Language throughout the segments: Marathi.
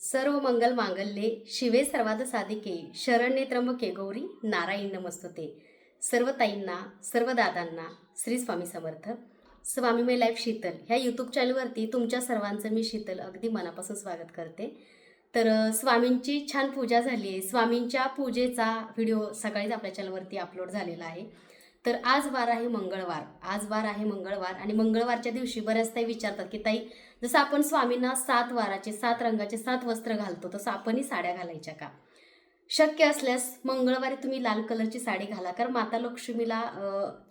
सर्व मंगल मांगल्ये शिवे सर्वाद साधिके शरण्ये त्र्यंबके गौरी नारायण नमस्तुते. सर्व ताईंना सर्व दादांना श्री स्वामी समर्थ. स्वामी मे लाईफ शीतल ह्या यूट्यूब चॅनलवरती तुमच्या सर्वांचं मी शीतल अगदी मनापासून स्वागत करते. तर स्वामींची छान पूजा झाली आहे. स्वामींच्या पूजेचा व्हिडिओ सकाळीच आपल्या चॅनलवरती अपलोड झालेला आहे. तर आज वार आहे मंगळवार. आज वार आहे मंगळवार आणि मंगळवारच्या दिवशी बऱ्याच ताई विचारतात की ताई जसं आपण स्वामींना सात वाराचे सात रंगाचे सात वस्त्र घालतो तसं आपणही साड्या घालायच्या का? शक्य असल्यास मंगळवारी तुम्ही लाल कलरची साडी घाला. कारण माता लक्ष्मीला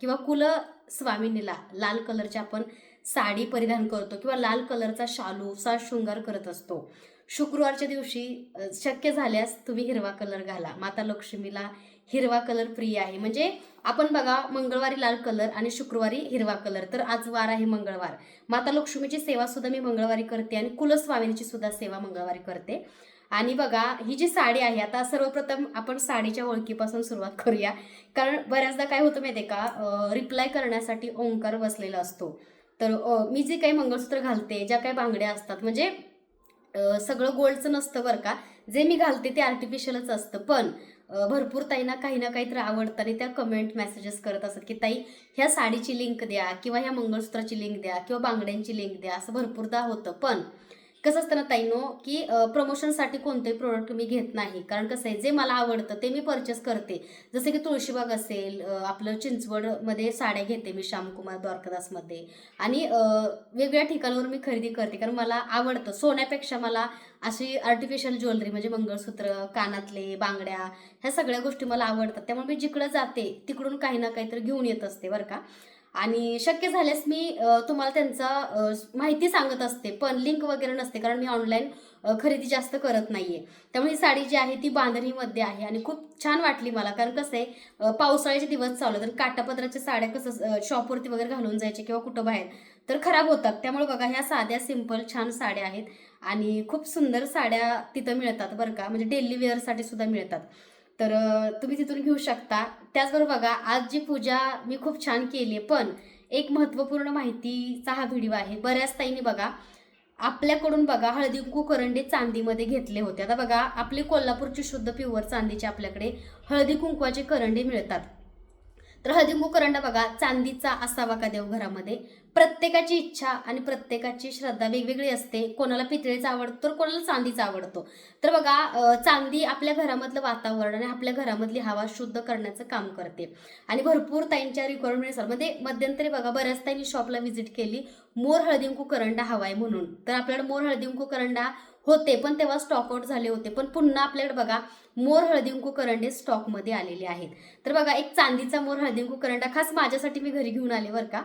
किंवा कुल स्वामिनीला लाल कलरची आपण साडी परिधान करतो किंवा लाल कलरचा शालू शृंगार करत असतो. शुक्रवारच्या दिवशी शक्य झाल्यास तुम्ही हिरवा कलर घाला. माता लक्ष्मीला हिरवा कलर प्रिय आहे. म्हणजे आपण बघा मंगळवारी लाल कलर आणि शुक्रवारी हिरवा कलर. तर आज वार आहे मंगळवार. माता लक्ष्मीची सेवा सुद्धा मी मंगळवारी करते आणि कुलस्वामिनीची सुद्धा सेवा मंगळवारी करते. आणि बघा ही जी साडी आहे आता सर्वप्रथम आपण साडीच्या ओळखीपासून सुरुवात करूया. कारण बऱ्याचदा काय होतं माहिती आहे का रिप्लाय करण्यासाठी ओंकार बसलेला असतो. तर मी जे काही मंगळसूत्र घालते ज्या काही बांगड्या असतात म्हणजे सगळं गोल्डचं नसतं बरं का. जे मी घालते ते आर्टिफिशियलच असतं. पण भरपूर ताईंना काही ना काहीतरी आवडतं आणि त्या कमेंट मेसेजेस करत असतात की ताई ह्या साडीची लिंक द्या किंवा ह्या मंगळसूत्राची लिंक द्या किंवा बांगड्यांची लिंक द्या. असं भरपूरदा होतं. पण कसं असतं ना ताईनो की प्रमोशनसाठी कोणतेही प्रोडक्ट मी घेत नाही. कारण कसं आहे जे मला आवडतं ते मी परचेस करते. जसं की तुळशीबाग असेल आपलं चिंचवडमध्ये साड्या घेते मी श्यामकुमार द्वारकादासमध्ये. आणि वेगवेगळ्या ठिकाणावर मी खरेदी करते. कारण मला आवडतं. सोन्यापेक्षा मला अशी आर्टिफिशियल ज्वेलरी म्हणजे मंगळसूत्र कानातले बांगड्या ह्या सगळ्या गोष्टी मला आवडतात. त्यामुळे मी जिकडं जाते तिकडून काही ना काहीतरी घेऊन येत असते बरं का? आणि शक्य झाल्यास मी तुम्हाला त्यांचा माहिती सांगत असते. पण लिंक वगैरे नसते कारण मी ऑनलाईन खरेदी जास्त करत नाहीये. त्यामुळे ही साडी जी आहे ती बांधणीमध्ये आहे आणि खूप छान वाटली मला. कारण कसं आहे पावसाळ्याचे दिवस चालू तर काटापत्राच्या साड्या कसं शॉपवरती वगैरे घालून जायचे किंवा कुठं बाहेर तर खराब होतात. त्यामुळे बघा ह्या साध्या सिंपल छान साड्या आहेत. आणि खूप सुंदर साड्या तिथं मिळतात बरं का. म्हणजे डेली वेअरसाठी सुद्धा मिळतात. तर तुम्ही तिथून घेऊ शकता. त्याचबरोबर बघा आज जी पूजा मी खूप छान केली आहे पण एक महत्त्वपूर्ण माहितीचा हा व्हिडिओ आहे. बऱ्याच ताईंनी बघा आपल्याकडून बघा हळदी कुंकू करंडे चांदीमध्ये घेतले होते. आता बघा आपले कोल्हापूरची शुद्ध प्युअर चांदीचे आपल्याकडे हळदी कुंकवाचे करंडे मिळतात. तर हळदी करंडा बघा चांदीचा असावा का देवघरामध्ये प्रत्येकाची इच्छा आणि प्रत्येकाची श्रद्धा वेगवेगळी असते. कोणाला पितळेचा आवडतो तर कोणाला चांदीचा आवडतो. तर बघा चांदी आपल्या घरामधलं वातावरण आणि आपल्या घरामधली हवा शुद्ध करण्याचं काम करते. आणि भरपूर ताईंच्या रिक्वायरमेंटनुसार म्हणजे मध्यंतरी बघा बऱ्याच ताईंनी शॉपला व्हिजिट केली. मोर हळदींकू करंडा हवाय म्हणून. तर आपल्याला मोर हळदींकू करंडा होते पण तेव्हा स्टॉकआउट झाले होते. पण पुन्हा आपल्याकडे बघा मोर हळदिंकू करंडे स्टॉकमध्ये आलेले आहेत. तर बघा एक चांदीचा मोर हळदींकू करंडा खास माझ्यासाठी मी घरी घेऊन आले बरं का.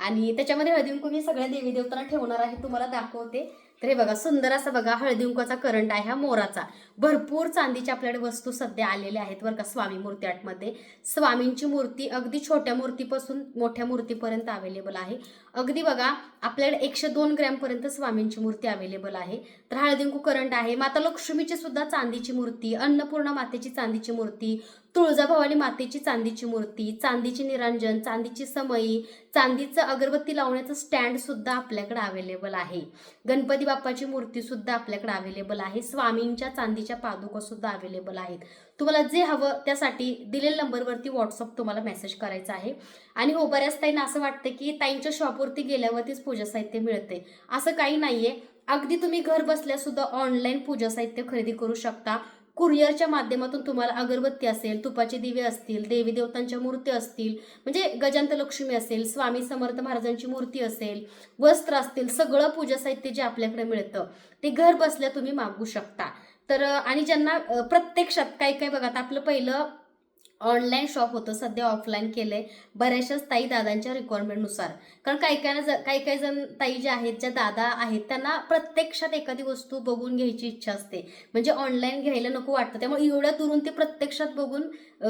आणि त्याच्यामध्ये हळदींकू मी सगळ्या देवी देवतांना ठेवणार आहे तुम्हाला दाखवते. तर हे बघा सुंदर असा बघा हळदींकाचा करंट आहे हा मोराचा. भरपूर चांदीच्या आपल्याकडे वस्तू सध्या आलेल्या आहेत बरं का स्वामी मूर्ती आर्टमध्ये स्वामींची मूर्ती अगदी छोट्या मूर्तीपासून मोठ्या मूर्तीपर्यंत अवेलेबल आहे. अगदी बघा आपल्याकडे एकशे दोन ग्रॅमपर्यंत स्वामींची मूर्ती अवेलेबल आहे. तर हळदींकू करंट आहे. माता लक्ष्मीची सुद्धा चांदीची मूर्ती अन्नपूर्णा मातेची चांदीची मूर्ती तुळजाभवानी मातेची चांदीची मूर्ती चांदीची निरांजन चांदीची समई चांदीचं अगरबत्ती लावण्याचं स्टँड सुद्धा आपल्याकडे अवेलेबल आहे. गणपती बाप्पाची मूर्ती सुद्धा आपल्याकडे अवेलेबल आहे. स्वामींच्या चांदीच्या पादुका सुद्धा अवेलेबल आहेत. तुम्हाला जे हवं त्यासाठी दिलेल्या नंबरवरती व्हॉट्सअप तुम्हाला मेसेज करायचा आहे. आणि हो बऱ्याच ताईंना असं वाटतं की ताईंच्या शॉपवरती गेल्यावरतीच पूजा साहित्य मिळते असं काही नाहीये. अगदी तुम्ही घर बसल्यासुद्धा ऑनलाईन पूजा साहित्य खरेदी करू शकता. कुरिअरच्या माध्यमातून तुम्हाला अगरबत्ती असेल तुपाचे दिवे असतील देवी देवतांच्या मूर्ती असतील म्हणजे गजांत लक्ष्मी असेल स्वामी समर्थ महाराजांची मूर्ती असेल वस्त्र असतील सगळं पूजा साहित्य जे आपल्याकडे मिळतं ते घर बसल्या तुम्ही मागू शकता. तर आणि ज्यांना प्रत्यक्षात काही काही बघा आता आपलं पहिलं ऑनलाईन शॉप होतं सध्या ऑफलाईन केलंय. बऱ्याचशाच ताई दादांच्या रिक्वायरमेंटनुसार कारण काही काही ज- काही काही जण ताई ज्या आहेत ज्या दादा आहेत त्यांना प्रत्यक्षात एखादी वस्तू बघून घ्यायची इच्छा असते. म्हणजे ऑनलाईन घ्यायला नको वाटतं. त्यामुळे एवढ्या दुरून ते प्रत्यक्षात बघून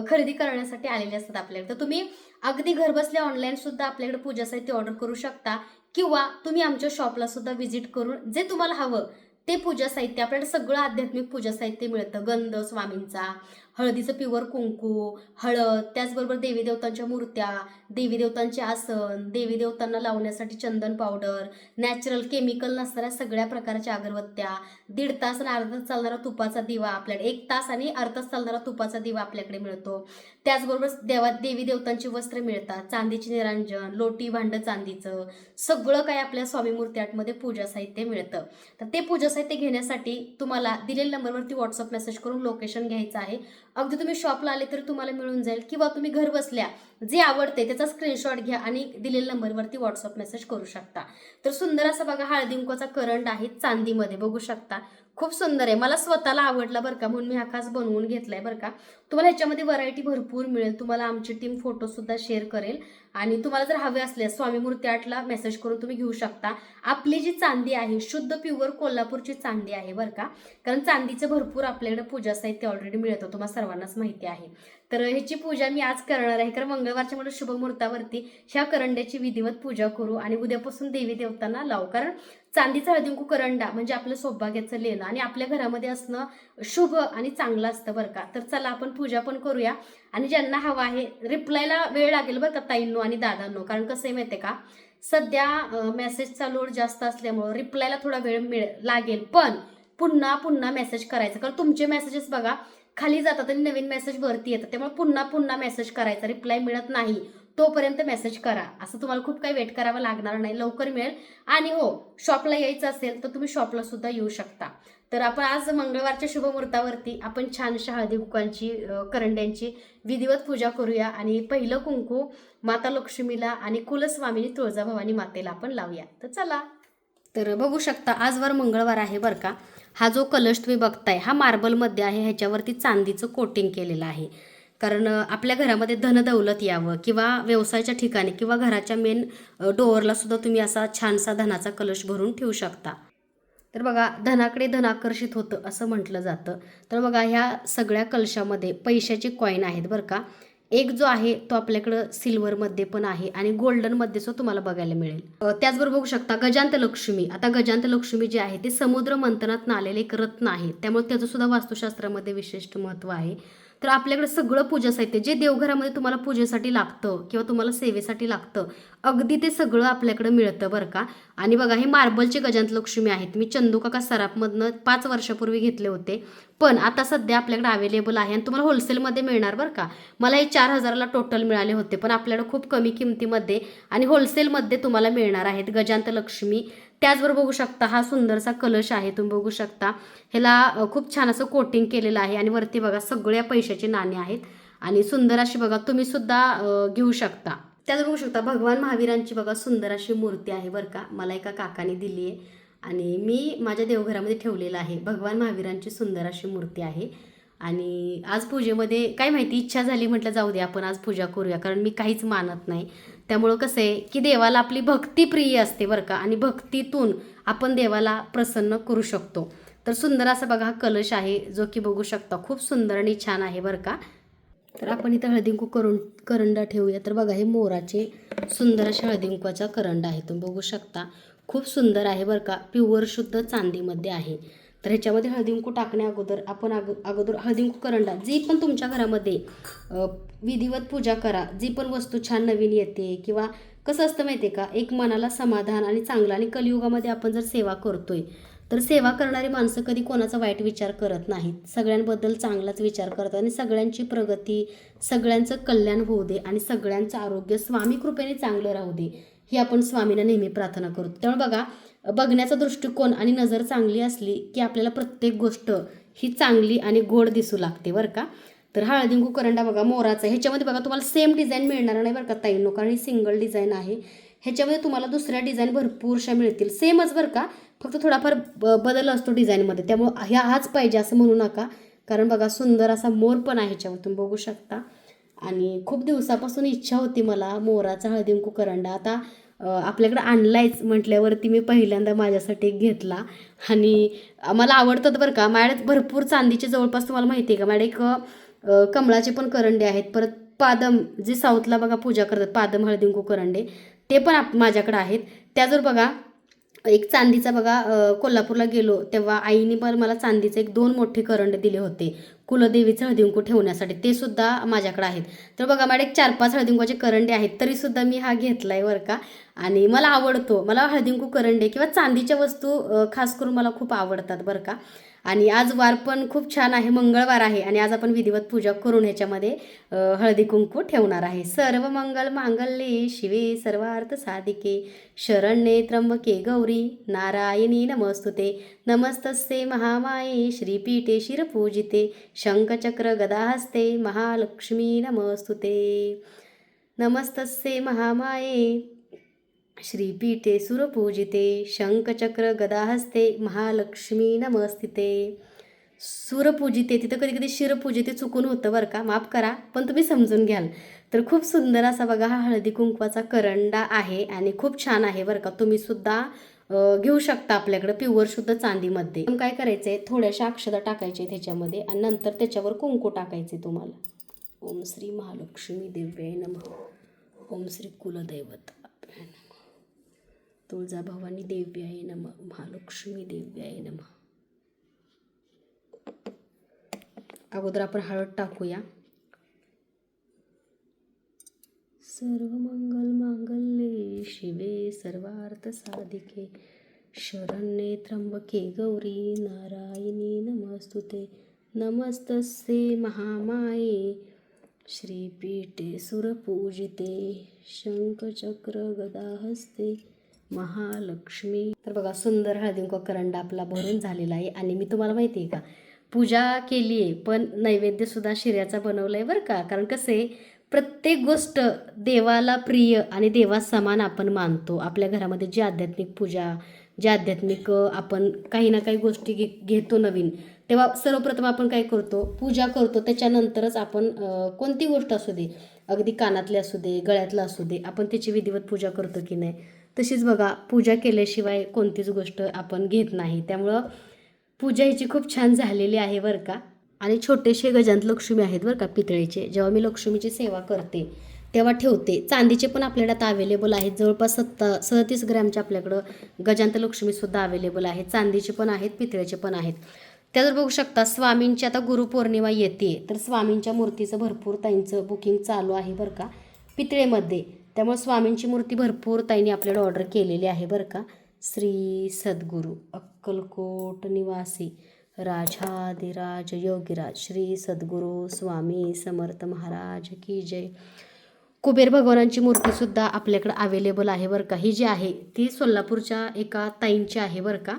खरेदी करण्यासाठी आलेले असतात आपल्याकडे. तर तुम्ही अगदी घरबसल्या ऑनलाईन सुद्धा आपल्याकडे पूजा साहित्य ऑर्डर करू शकता. किंवा तुम्ही आमच्या शॉपला सुद्धा व्हिजिट करून जे तुम्हाला हवं ते पूजा साहित्य. आपल्याकडे सगळं आध्यात्मिक पूजा साहित्य मिळतं. गंध स्वामींचा हळदीचं प्युअर कुंकू हळद त्याचबरोबर देवी देवतांच्या मूर्त्या देवी देवतांचे आसन देवी देवतांना लावण्यासाठी चंदन पावडर नॅचरल केमिकल नसणाऱ्या सगळ्या प्रकारच्या अगरबत्त्या दीड तास आणि अर्धा तास चालणारा तुपाचा दिवा आपल्याकडे एक तास आणि अर्धा तास चालणारा तुपाचा दिवा आपल्याकडे मिळतो. त्याचबरोबर देवा देवी देवतांची वस्त्र मिळतात चांदीची निरांजन लोटी भांडं चांदीचं सगळं काही आपल्या स्वामी मूर्ती आर्टमध्ये पूजा साहित्य मिळतं. तर ते पूजा साहित्य घेण्यासाठी तुम्हाला दिलेल्या नंबरवरती व्हॉट्सअप मेसेज करून लोकेशन घ्यायचं आहे. अगदी तुम्ही शॉपला आले तर तुम्हाला मिळून जाईल. किंवा तुम्ही घर बसल्या जे आवडते त्याचा स्क्रीनशॉट घ्या आणि दिलेल्या नंबरवरती व्हॉट्सअप मेसेज करू शकता. तर सुंदर असा बघा हळदींकोचा करंट आहे चांदीमध्ये बघू शकता. खूप सुंदर आहे. मला स्वतःला आवडला बरं का म्हणून मी हा खास बनवून घेतलाय बरं का. तुम्हाला ह्याच्यामध्ये व्हरायटी भरपूर मिळेल. तुम्हाला आमची टीम फोटोसुद्धा शेअर करेल. आणि तुम्हाला जर हवे असल्यास स्वामी मूर्ती आर्टला मेसेज करून तुम्ही घेऊ शकता. आपली जी चांदी आहे शुद्ध प्युअर कोल्हापूरची चांदी आहे बरं का. कारण चांदीचं भरपूर आपल्याकडे पूजा साहित्य ऑलरेडी मिळतं. तुम्हाला सर्वांनाच माहिती आहे. तर ह्याची पूजा मी आज करणार आहे. कारण मंगळवारच्या म्हणून शुभमुहूर्तावरती ह्या करंड्याची विधिवत पूजा करू आणि उद्यापासून देवी देवतांना लावू. कारण चांदीचा हळदिंकू करंडा म्हणजे आपलं सौभाग्याचं लेणं आणि आपल्या घरामध्ये असणं शुभ आणि चांगलं असतं बरं का. तर चला आपण पूजा पण करूया. आणि ज्यांना हवा आहे रिप्लायला वेळ लागेल बरं का ताईंनो आणि दादांनो. कारण कसं आहे माहिती आहे का? सध्या मेसेजचा लोड जास्त असल्यामुळं रिप्लायला थोडा वेळ मिळ लागेल. पण पुन्हा पुन्हा मेसेज करायचं. कारण तुमचे मेसेजेस बघा खाली जातात आणि नवीन मेसेज वरती येतात. त्यामुळे पुन्हा पुन्हा मेसेज करायचा. रिप्लाय मिळत नाही. तोपर्यंत मेसेज करा. असं तुम्हाला खूप काही वेट करावं लागणार नाही. लवकर मिळेल. आणि हो शॉपला यायचं असेल तर तुम्ही शॉपला सुद्धा येऊ शकता. तर आपण आज मंगळवारच्या शुभ मुहूर्तावरती आपण छानशा हळदी कुकांची करंड्यांची विधिवत पूजा करूया. आणि पहिलं कुंकू माता लक्ष्मीला आणि कुलस्वामिनी तुळजाभवानी मातेला आपण लावूया. तर चला. तर बघू शकता आजवर मंगळवार आहे बरं का. हा जो कलश तुम्ही बघताय हा मार्बलमध्ये आहे ह्याच्यावरती चांदीचं कोटिंग केलेलं आहे. कारण आपल्या घरामध्ये धनदौलत यावं किंवा व्यवसायाच्या ठिकाणी किंवा घराच्या मेन डोअरला सुद्धा तुम्ही असा छानसा धनाचा कलश भरून ठेवू शकता. तर बघा धनाकडे धन आकर्षित होतं असं म्हटलं जातं. तर बघा ह्या सगळ्या कलशामध्ये पैशाचे कॉईन आहेत बरं का. एक जो आहे तो आपल्याकडं सिल्वरमध्ये पण आहे आणि गोल्डनमध्ये सुद्धा तुम्हाला बघायला मिळेल. त्याचबरोबर बघू शकता गजांत लक्ष्मी आता गजांत लक्ष्मी जे आहे ते समुद्र मंथनात आलेले एक रत्न आहे. त्यामुळे त्याचं सुद्धा वास्तुशास्त्रामध्ये विशिष्ट महत्त्व आहे. तर आपल्याकडे सगळं पूजा साहित्य जे देवघरामध्ये तुम्हाला पूजेसाठी लागतं किंवा तुम्हाला सेवेसाठी लागतं अगदी ते सगळं आपल्याकडे मिळतं बरं का. आणि बघा हे मार्बलचे गजांत लक्ष्मी आहेत. मी चंदुकाका सराफमधनं पाच वर्षापूर्वी घेतले होते. पण आता सध्या आपल्याकडे अवेलेबल आहे आणि तुम्हाला होलसेलमध्ये मिळणार बरं का. मला हे चार हजाराला टोटल मिळाले होते पण आपल्याकडे खूप कमी किमतीमध्ये आणि होलसेलमध्ये तुम्हाला मिळणार आहेत गजांत लक्ष्मी त्याचबरोबर बघू शकता हा सुंदरसा कलश आहे तुम्ही बघू शकता. ह्याला खूप छान असं कोटिंग केलेलं आहे आणि वरती बघा सगळ्या पैशाची नाणी आहेत आणि सुंदर अशी बघा तुम्ही सुद्धा घेऊ शकता. त्याच बघू शकता भगवान महावीरांची बघा सुंदर अशी मूर्ती आहे बरं का. मला एका काकाने दिली आहे आणि मी माझ्या देवघरामध्ये ठेवलेलं आहे. भगवान महावीरांची सुंदर अशी मूर्ती आहे. आणि आज पूजेमध्ये काय माहिती इच्छा झाली म्हटलं जाऊ दे आपण आज पूजा करूया. कारण मी काहीच मानत नाही. त्यामुळं कसं आहे की देवाला आपली भक्ती प्रिय असते बरं का. आणि भक्तीतून आपण देवाला प्रसन्न करू शकतो. तर सुंदर असा बघा हा कलश आहे जो की बघू शकता खूप सुंदर आणि छान आहे बरं का. तर आपण इथं हळदिंकू करून करंडा ठेवूया. तर बघा हे मोराचे सुंदर अशा हळदीकुंकवाचा करंडा आहे. तुम्ही बघू शकता खूप सुंदर आहे बरं का. प्युअर शुद्ध चांदीमध्ये आहे. तर ह्याच्यामध्ये हळदींकू टाकण्या अगोदर आपण अग अगोदर हळदींकू करंडा. जी पण तुमच्या घरामध्ये विधिवत पूजा करा जी पण वस्तू छान नवीन येते किंवा कसं असतं माहिती आहे का एक मनाला समाधान आणि चांगलं आणि कलियुगामध्ये आपण जर सेवा करतोय तर सेवा करणारी माणसं कधी कोणाचा वाईट विचार करत नाहीत. सगळ्यांबद्दल चांगलाच विचार करतात आणि सगळ्यांची प्रगती सगळ्यांचं कल्याण होऊ दे आणि सगळ्यांचं आरोग्य स्वामी कृपेने चांगलं राहू दे ही आपण स्वामींना नेहमी प्रार्थना करतो. त्यामुळे बघा बघण्याचा दृष्टिकोन आणि नजर चांगली असली की आपल्याला प्रत्येक गोष्ट ही चांगली आणि गोड दिसू लागते बरं का? तर हळदींकू करंडा बघा मोराचा. ह्याच्यामध्ये बघा तुम्हाला सेम डिझाईन मिळणार नाही बरं का ताईंनो कारण ही सिंगल डिझाईन आहे. ह्याच्यामध्ये तुम्हाला दुसऱ्या डिझाईन भरपूरशा मिळतील. सेमच बरं का? फक्त थोडाफार ब बदल असतो डिझाईनमध्ये त्यामुळं ह्या हाच पाहिजे असं म्हणू नका. कारण बघा सुंदर असा मोर पण आहे ह्याच्यावर तुम्ही बघू शकता. आणि खूप दिवसापासून इच्छा होती मला मोराचा हळदींकू करंडा. आता आपल्याकडे आणलायच म्हटल्यावरती मी पहिल्यांदा माझ्यासाठी एक घेतला. आणि मला आवडतात बरं का. माझ्याकडे भरपूर चांदीचे जवळपास तुम्हाला माहिती आहे का? माझ्याकडे एक कमळाचे पण करंडे आहेत. परत पादम जे साऊथला बघा पूजा करतात पादम हळदींकू करंडे ते पण आप माझ्याकडं आहेत. त्याजवर बघा एक चांदीचा बघा कोल्हापूरला गेलो तेव्हा आईने पण मला चांदीचे एक दोन मोठे करंडे दिले होते. कुलदेवीचं हळदिंकू ठेवण्यासाठी. ते सुद्धा माझ्याकडे आहेत. तर बघा माझ्या एक चार पाच हळदिंकूचे करंडे आहेत तरीसुद्धा मी हा घेतला आहे बरं का. आणि मला आवडतो. मला हळदिंकू करंडे किंवा चांदीच्या वस्तू खास करून मला खूप आवडतात बरं का. आणि आज वार पण खूप छान आहे मंगळवार आहे आणि आज आपण विधिवत पूजा करून ह्याच्यामध्ये हळदी कुंकू ठेवणार आहे. सर्व मंगल मांगल्ये शिवे सर्वार्थ साधिके शरण्ये त्र्यंबके गौरी नारायणी नमस्तुते. नमस्तस्ते महामाये श्रीपीठे शिरपूजिते शंखचक्र गदाहस्ते महालक्ष्मी नमस्तुते. नमस्तस्ते महामाये श्रीपीठे सुरपूजिते शंखचक्र गदाहस्ते महालक्ष्मी नमस्तिते सुरपूजिते तिथं कधी कधी शिरपूजिते चुकून होतं बरं का? माफ करा पण तुम्ही समजून घ्याल. तर खूप सुंदर असा बघा हा हळदी कुंकवाचा करंडा आहे आणि खूप छान आहे बरं का? तुम्ही सुद्धा घेऊ शकता आपल्याकडे प्युअर शुद्ध चांदीमध्ये. पण काय करायचं आहे थोड्याशा अक्षता टाकायचे त्याच्यामध्ये आणि नंतर त्याच्यावर कुंकू टाकायचे तुम्हाला. ओम श्री महालक्ष्मी दिव्याय नम. ओम श्री कुलदैवत. तुळजाभवानी देव्याय नम. महालक्ष्मी देव्याय नम. अगोदर आपण हळद टाकूया. सर्व मंगल मांगल्ये शिवे सर्वार्थ साधिके. शरण्ये त्र्यंबके गौरी नारायणी नमस्तुते. नमस्तस्ये महामाये. श्रीपीठे सुरपूजिते. शंखचक्र गदाहस्ते. महालक्ष्मी. तर बघा सुंदर हळदींको करंडा आपला भरून झालेला आहे. आणि मी तुम्हाला माहिती आहे का पूजा केली आहे पण नैवेद्यसुद्धा शिऱ्याचा बनवला आहे बरं का. कारण कसं आहे प्रत्येक गोष्ट देवाला प्रिय आणि देवा समान आपण मानतो. आपल्या घरामध्ये जी आध्यात्मिक पूजा जे आध्यात्मिक आपण काही ना काही गोष्टी घे घेतो नवीन तेव्हा सर्वप्रथम आपण काय करतो पूजा करतो. त्याच्यानंतरच आपण कोणती गोष्ट असू दे अगदी कानातले असू दे गळ्यातलं असू दे आपण त्याची विधिवत पूजा करतो की नाही. तशीच बघा पूजा केल्याशिवाय कोणतीच गोष्ट आपण घेत नाही. त्यामुळं पूजा हिची खूप छान झालेली आहे बरं का. आणि छोटेसे गजांत लक्ष्मी आहेत बरं का पितळेचे. जेव्हा मी लक्ष्मीची सेवा करते तेव्हा ठेवते. चांदीचे पण आपल्याकडे आता अवेलेबल आहेत. जवळपास सत्ता सदतीस ग्रॅमचे आपल्याकडं गजांत लक्ष्मीसुद्धा अवेलेबल आहेत. चांदीचे पण आहेत पितळेचे पण आहेत. त्यावर बघू शकता स्वामींची आता गुरुपौर्णिमा येते. तर स्वामींच्या मूर्तीचं भरपूर ताईंचं बुकिंग चालू आहे बरं का. पितळेमध्ये. त्यामुळे स्वामींची मूर्ती भरपूर ताईंनी आपल्याला ऑर्डर केलेली आहे बरं का. श्री सद्गुरू अक्कलकोट निवासी राजाधिराज योगीराज श्री सद्गुरू स्वामी समर्थ महाराज की जय. कुबेर भगवानांची मूर्तीसुद्धा आपल्याकडे अवेलेबल आहे बरं का. ही जी आहे ती सोलापूरच्या एका ताईंची आहे बरं का.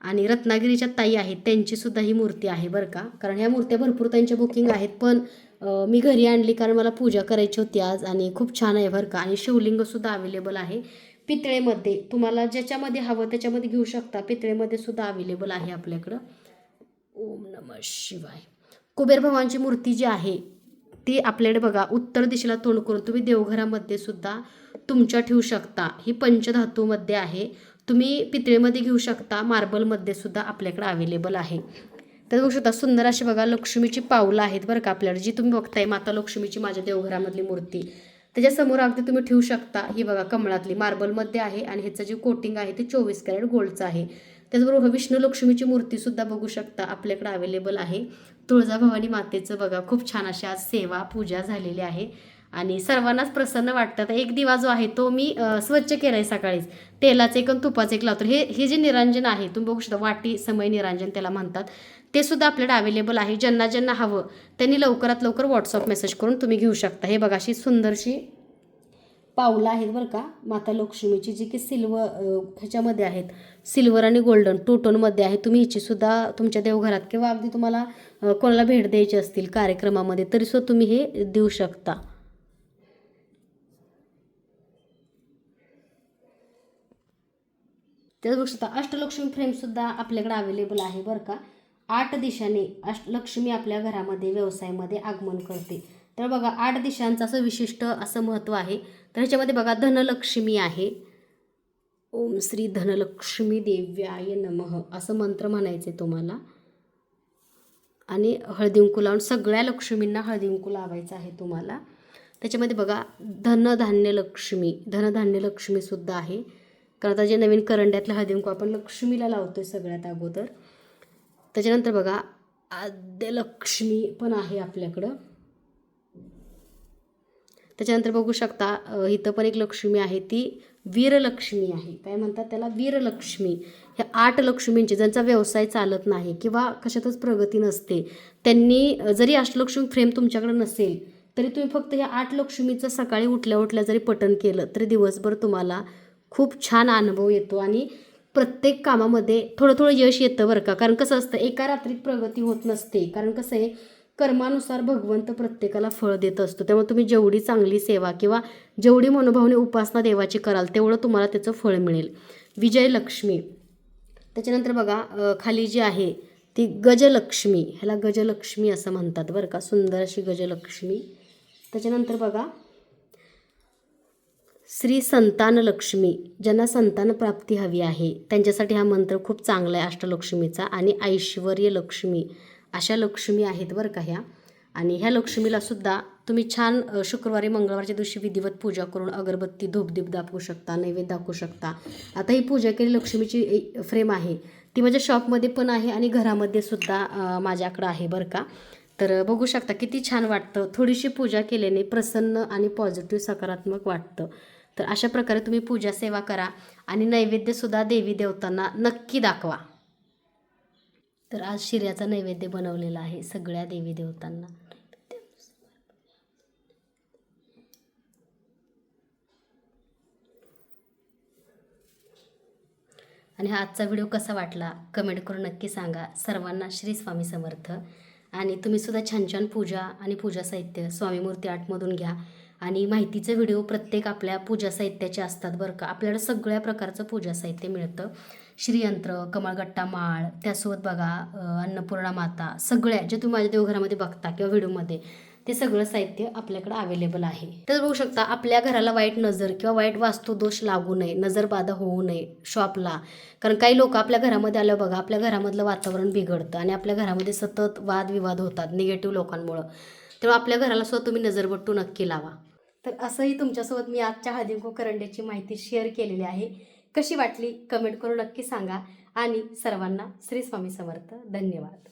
आणि रत्नागिरीच्या ताई आहेत त्यांचीसुद्धा ही मूर्ती आहे बरं का. कारण ह्या मूर्त्या भरपूर त्यांच्या बुकिंग आहेत पण मी घरी आणली कारण मला पूजा करायची होती आज आणि खूप छान आहे बरं का. आणि शिवलिंगसुद्धा अवेलेबल आहे. पितळेमध्ये तुम्हाला ज्याच्यामध्ये हवं त्याच्यामध्ये घेऊ शकता. पितळेमध्ये सुद्धा अवेलेबल आहे आपल्याकडं. ओम नम शिवाय. कुबेर भगवानची मूर्ती जी आहे ती आपल्याकडे बघा उत्तर दिशेला तोंड करून तुम्ही देवघरामध्ये सुद्धा तुमच्या ठेवू शकता. ही पंचधातूमध्ये आहे. तुम्ही पितळेमध्ये घेऊ शकता. मार्बलमध्ये सुद्धा आपल्याकडे अवेलेबल आहे. तर बघू शकता सुंदर अशी बघा लक्ष्मीची पावलं आहेत बरं का आपल्याला जी तुम्ही बघताय माता लक्ष्मीची माझ्या देवघरामधली मूर्ती. त्याच्यासमोर अगदी तुम्ही ठेवू शकता ही बघा कमळातली मार्बलमध्ये आहे आणि ह्याचं जे कोटिंग आहे ते चोवीस कॅरेट गोल्डचं आहे. त्याचबरोबर विष्णू लक्ष्मीची मूर्तीसुद्धा बघू शकता आपल्याकडे अवेलेबल आहे. तुळजाभवानी मातेचं बघा खूप छान अशी आज सेवा पूजा झालेली आहे. आणि सर्वांनाच प्रसन्न वाटतं. तर एक दिवा जो आहे तो मी स्वच्छ केला आहे सकाळीच. तेलाचं एक आणि तुपाचं एक लावतो. हे हे जे निरांजन आहे तुम्ही बघू शकता वाटी समय निरांजन त्याला म्हणतात. ते सुद्धा आपल्याकडे अवेलेबल आहे. ज्यांना ज्यांना हवं त्यांनी लवकरात लवकर व्हॉट्सअप मेसेज करून तुम्ही घेऊ शकता. हे बघा अशी सुंदरशी पावलं आहेत बरं का माता लक्ष्मीची जी की सिल्वर ह्याच्यामध्ये आहेत. सिल्वर आणि गोल्डन टू टोनमध्ये आहे. तुम्ही हिचीसुद्धा तुमच्या देवघरात किंवा अगदी तुम्हाला कोणाला भेट द्यायची असतील कार्यक्रमामध्ये तरीसुद्धा तुम्ही हे देऊ शकता. त्याच शकता अष्टलक्ष्मी फ्रेमसुद्धा आपल्याकडे अवेलेबल आहे बरं का. आठ दिशाने अष्ट लक्ष्मी आपल्या घरामध्ये व्यवसायामध्ये आगमन करते. तर बघा आठ दिशांचं असं विशिष्ट असं महत्त्व आहे. तर ह्याच्यामध्ये बघा धनलक्ष्मी आहे. ओम श्री धनलक्ष्मी देव्याय नमः असं मंत्र म्हणायचे तुम्हाला. आणि हळदीकुंकू लावून सगळ्या लक्ष्मींना हळदीकुंकू लावायचं आहे तुम्हाला. त्याच्यामध्ये बघा धनधान्य लक्ष्मी धनधान्य लक्ष्मीसुद्धा आहे. कारण आता जे नवीन करंड्यातलं हळदीकुंकू आपण लक्ष्मीला लावतो आहे सगळ्यात अगोदर. त्याच्यानंतर बघा आद्यलक्ष्मी पण आहे आपल्याकडं. त्याच्यानंतर बघू शकता इथं पण एक लक्ष्मी आहे ती वीरलक्ष्मी आहे. काय म्हणतात त्याला? वीरलक्ष्मी. ह्या आठ लक्ष्मींची ज्यांचा व्यवसाय चालत नाही किंवा कशातच प्रगती नसते त्यांनी जरी अष्टलक्ष्मी फ्रेम तुमच्याकडे नसेल तरी तुम्ही फक्त ह्या आठ लक्ष्मीचं सकाळी उठल्या उठल्या जरी पठण केलं तरी दिवसभर तुम्हाला खूप छान अनुभव येतो. आणि प्रत्येक कामामध्ये थोडं थोडं यश येतं बरं का? कारण कसं असतं एका रात्रीत प्रगती होत नसते. कारण कसं आहे कर्मानुसार भगवंत प्रत्येकाला फळ देत असतो. त्यामुळे तुम्ही जेवढी चांगली सेवा किंवा जेवढी मनोभावने उपासना देवाची कराल तेवढं तुम्हाला त्याचं फळ मिळेल. विजयलक्ष्मी. त्याच्यानंतर बघा खाली जी आहे ती गजलक्ष्मी. ह्याला गजलक्ष्मी असं म्हणतात बरं का? सुंदर अशी गजलक्ष्मी. त्याच्यानंतर बघा श्री संतान लक्ष्मी ज्यांना संतान प्राप्ती हवी आहे त्यांच्यासाठी हा मंत्र खूप चांगला आहे अष्टलक्ष्मीचा. आणि ऐश्वर्य लक्ष्मी अशा लक्ष्मी आहेत बरं का ह्या. आणि ह्या लक्ष्मीला सुद्धा तुम्ही छान शुक्रवारी मंगळवारच्या दिवशी विधिवत पूजा करून अगरबत्ती धूपदीप दाखवू शकता नैवेद्य दाखवू शकता. आता ही पूजा केली लक्ष्मीची ए- फ्रेम आहे. ती माझ्या शॉपमध्ये पण आहे आणि घरामध्ये सुद्धा माझ्याकडं आहे बरं का. तर बघू शकता किती छान वाटतं. थोडीशी पूजा केल्याने प्रसन्न आणि पॉझिटिव्ह सकारात्मक वाटतं. तर अशा प्रकारे तुम्ही पूजा सेवा करा आणि नैवेद्यसुद्धा देवी देवतांना नक्की दाखवा. तर आज शिऱ्याचा नैवेद्य बनवलेला आहे सगळ्या देवी देवतांना. आणि हा आजचा व्हिडिओ कसा वाटला कमेंट करून नक्की सांगा. सर्वांना श्री स्वामी समर्थ. आणि तुम्ही सुद्धा छान छान पूजा आणि पूजा साहित्य स्वामी मूर्ती आर्टमधून घ्या. आणि माहितीचे व्हिडिओ प्रत्येक आपल्या पूजा साहित्याचे असतात बरं का. आपल्याला सगळ्या प्रकारचं पूजा साहित्य मिळतं. श्रीयंत्र कमळगट्टा माळ त्यासोबत बघा अन्नपूर्णा माता सगळ्या जे तुम्ही माझ्या देवघरामध्ये बघता किंवा व्हिडिओमध्ये ते सगळं साहित्य आपल्याकडे अवेलेबल आहे. तर बघू शकता आपल्या घराला वाईट नजर किंवा वाईट वास्तू दोष लागू नये नजरबाधा होऊ नये शॉपला कारण काही लोक आपल्या घरामध्ये आलं बघा आपल्या घरामधलं वातावरण बिघडतं आणि आपल्या घरामध्ये सतत वादविवाद होतात निगेटिव्ह लोकांमुळं. तेव्हा आपल्या घराला सुद्धा तुम्ही नजरबट्टू नक्की लावा. तर असंही तुमच्यासोबत मी आजच्या हळदीकुंकू करंड्याची माहिती शेअर केलेली आहे. कशी वाटली? कमेंट करून नक्की सांगा. आणि सर्वांना श्री स्वामी समर्थ. धन्यवाद.